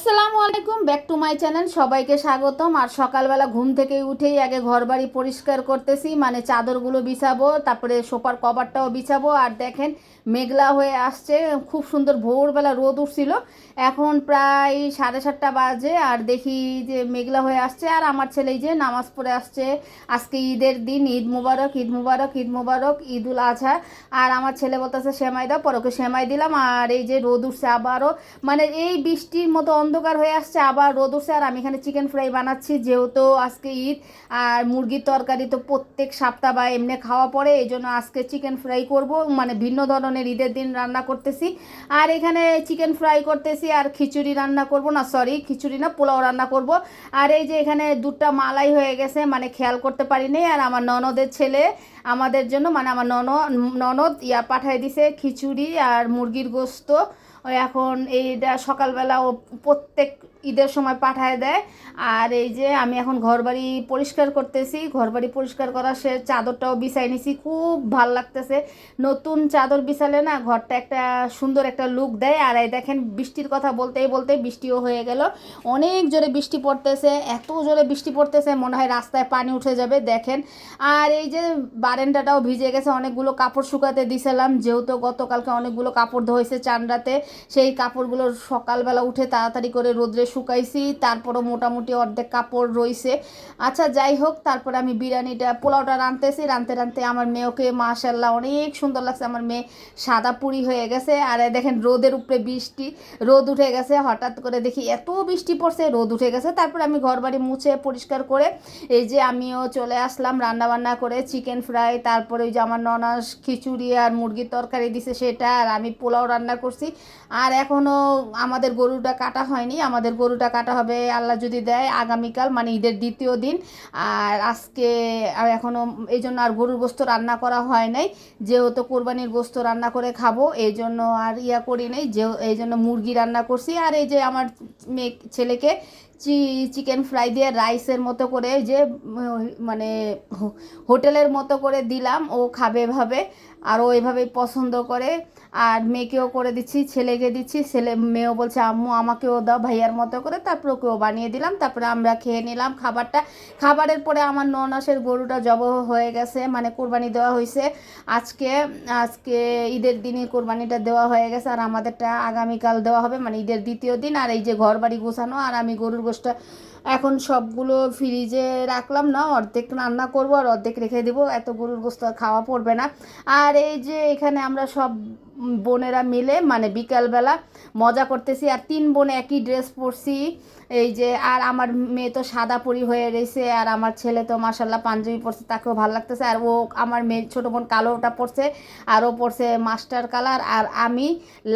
আসসালামু আলাইকুম, back to my channel, সবাইকে স্বাগতম। আর সকালবেলা ঘুম থেকে উঠেই আগে ঘর বাড়ি পরিষ্কার করতেছি মানে চাদরগুলো বিছাবো, তারপরে সোফার কভারটাও বিছাবো। আর দেখেন, মেঘলা হয়ে আসছে, খুব সুন্দর ভোরবেলা রোদ উঠছিল। এখন প্রায় সাড়ে সাতটা বাজে, আর দেখি যে মেঘলা হয়ে আসছে, আর আমার ছেলে এই যে নামাজ পড়ে আসছে। আজকে ঈদের দিন, ঈদ মুবারক ঈদ মুবারক ঈদ মুবারক ঈদ উল আজহা। আর আমার ছেলে বলতেছে, সেমাই দাও পরে ওকে সেমাই দিলাম। আর এই যে রোদ উঠছে আবারও মানে এই বৃষ্টির মতো অন্ধকার হয়ে আসছে, আবার রোদ উঠছে। আর আমি এখানে চিকেন ফ্রাই বানাচ্ছি, যেহেতু আজকে ঈদ, আর মুরগির তরকারি তো প্রত্যেক সপ্তাহ বা এমনি খাওয়া পড়ে, এই জন্য আজকে চিকেন ফ্রাই করব। মানে ভিন্ন ধরনের ঈদের দিন রান্না করতেছি। আর এখানে চিকেন ফ্রাই করতেছি, আর খিচুড়ি রান্না করব না সরি খিচুড়ি না, পোলাও রান্না করব। আর এই যে এখানে দুধটা মালাই হয়ে গেছে মানে খেয়াল করতে পারিনি। আর আমার ননদের ছেলে আমাদের জন্য মানে আমার নন ননদ ইয়া পাঠাই দিছে খিচুড়ি আর মুরগির গোস্ত। এখন এইটা সকালবেলা ও প্রত্যেক ঈদের সময় পাঠায় দেয়। আর এই যে আমি এখন ঘরবাড়ি পরিষ্কার করতেছি। ঘরবাড়ি পরিষ্কার করার সে চাদরটাও বিছাই নিছি। খুব ভালো লাগতেছে। নতুন চাদর বিছালে না ঘরটা একটা সুন্দর একটা লুক দেয়। আর এই দেখেন বৃষ্টির কথা বলতেই বলতে বৃষ্টিও হয়ে গেল। অনেক জোরে বৃষ্টি পড়তেছে। এত জোরে বৃষ্টি পড়তেছে, মনে হয় রাস্তায় পানি উঠে যাবে, দেখেন। আর এই যে বারেন্দাটাও ভিজে গেছে, অনেকগুলো কাপড় শুকাতে দিছিলাম। যেহেতু গতকালকে অনেকগুলো কাপড় ধোয়েছে চান্ডাতে সেই কাপড়গুলো সকালবেলা উঠে তাড়াতাড়ি করে রোদ্রে শুকাইছি, তারপরও মোটামুটি অর্ধেক কাপড় রইছে। আচ্ছা যাই হোক, তারপরে আমি বিরিয়ানিটা, পোলাওটা রাঁধতেছি, রাঁধতে রাঁধতে আমার মেয়েকে মাশাল্লাহ অনেক সুন্দর লাগছে। আমার মেয়ে সাদা পুরি হয়ে গেছে, আর দেখেন রোদের উপরে বৃষ্টি, রোদ উঠে গেছে, হঠাৎ করে দেখি এত বৃষ্টি পড়ছে, রোদ উঠে গেছে। তারপর আমি ঘর বাড়ি মুছে পরিষ্কার করে এই যে আমিও চলে আসলাম রান্না বান্না করে, চিকেন ফ্রাই, তারপরে ওই যে আমার ননাস খিচুড়ি আর মুরগির তরকারি দিছে সেটা, আর আমি পোলাও রান্না করছি। আর এখনও আমাদের গরুটা কাটা হয়নি। আমাদের গরুটা কাটা হবে, আল্লাহ যদি দেয়, আগামীকাল মানে ঈদের দ্বিতীয় দিন। আর আজকে, আর এখনও এই জন্য আর গরুর গোস্ত রান্না করা হয় নাই। যেহেতু কোরবানির গোস্ত রান্না করে খাব, এই জন্য আর ইয়া করি নাই। যে, এই জন্য মুরগি রান্না করছি। আর এই যে আমার মেয়ে, ছেলেকে চি, চিকেন ফ্রাই দিয়ে রাইসের মতো করে যে মানে হোটেলের মতো করে দিলাম। ও খাবে এভাবে, আর ও এভাবেই পছন্দ করে। আর মেয়েকেও করে দিচ্ছি। ছেলেকে দিচ্ছি। ছেলে, মেয়েও বলছে, আম্মু, আমাকেও দাও ভাইয়ার মতো করে। তারপর ওকেও বানিয়ে দিলাম। তারপরে আমরা খেয়ে নিলাম খাবারটা। খাবারের পরে আমার ননাসের গরুটা জব হয়ে গেছে মানে কোরবানি দেওয়া হয়েছে আজকে আজকে ঈদের দিনই কোরবানিটা দেওয়া হয়ে গেছে। আর আমাদেরটা আগামীকাল দেওয়া হবে মানে ঈদের দ্বিতীয় দিন। আর এই যে ঘর বাড়ি গোছানো, আর আমি গরুর গোষ্ঠটা এখন সবগুলো ফ্রিজে রাখলাম না, অর্ধেক রান্না করব আর অর্ধেক রেখে দেবো। এত গরুর গোস্ত খাওয়া পড়বে না। আর এই যে এখানে আমরা সব বোনেরা মিলে মানে বিকালবেলা মজা করতেছি। আর তিন বোনে একই ড্রেস পরছি। এই যে, আর আমার মেয়ে তো সাদা পরি হয়ে রয়েছে, আর আমার ছেলে তো মাসাল্লাহ পাঞ্জাবি পরছে, তাকেও ভালো লাগতেছে। আর ও, আমার মেয়ে, ছোটো বোন কালোটা পরছে, আর ও পরছে মাস্টার কালার। আর আমি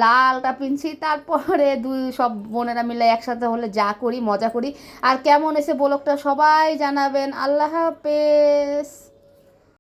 লালটা পিনছি, তারপরে দুই, সব বোনেরা মিলে একসাথে হলে যা করি, মজা করি। আর কেমন এসে ব্লগটা সবাই জানাবেন। আল্লাহ হাফেজ।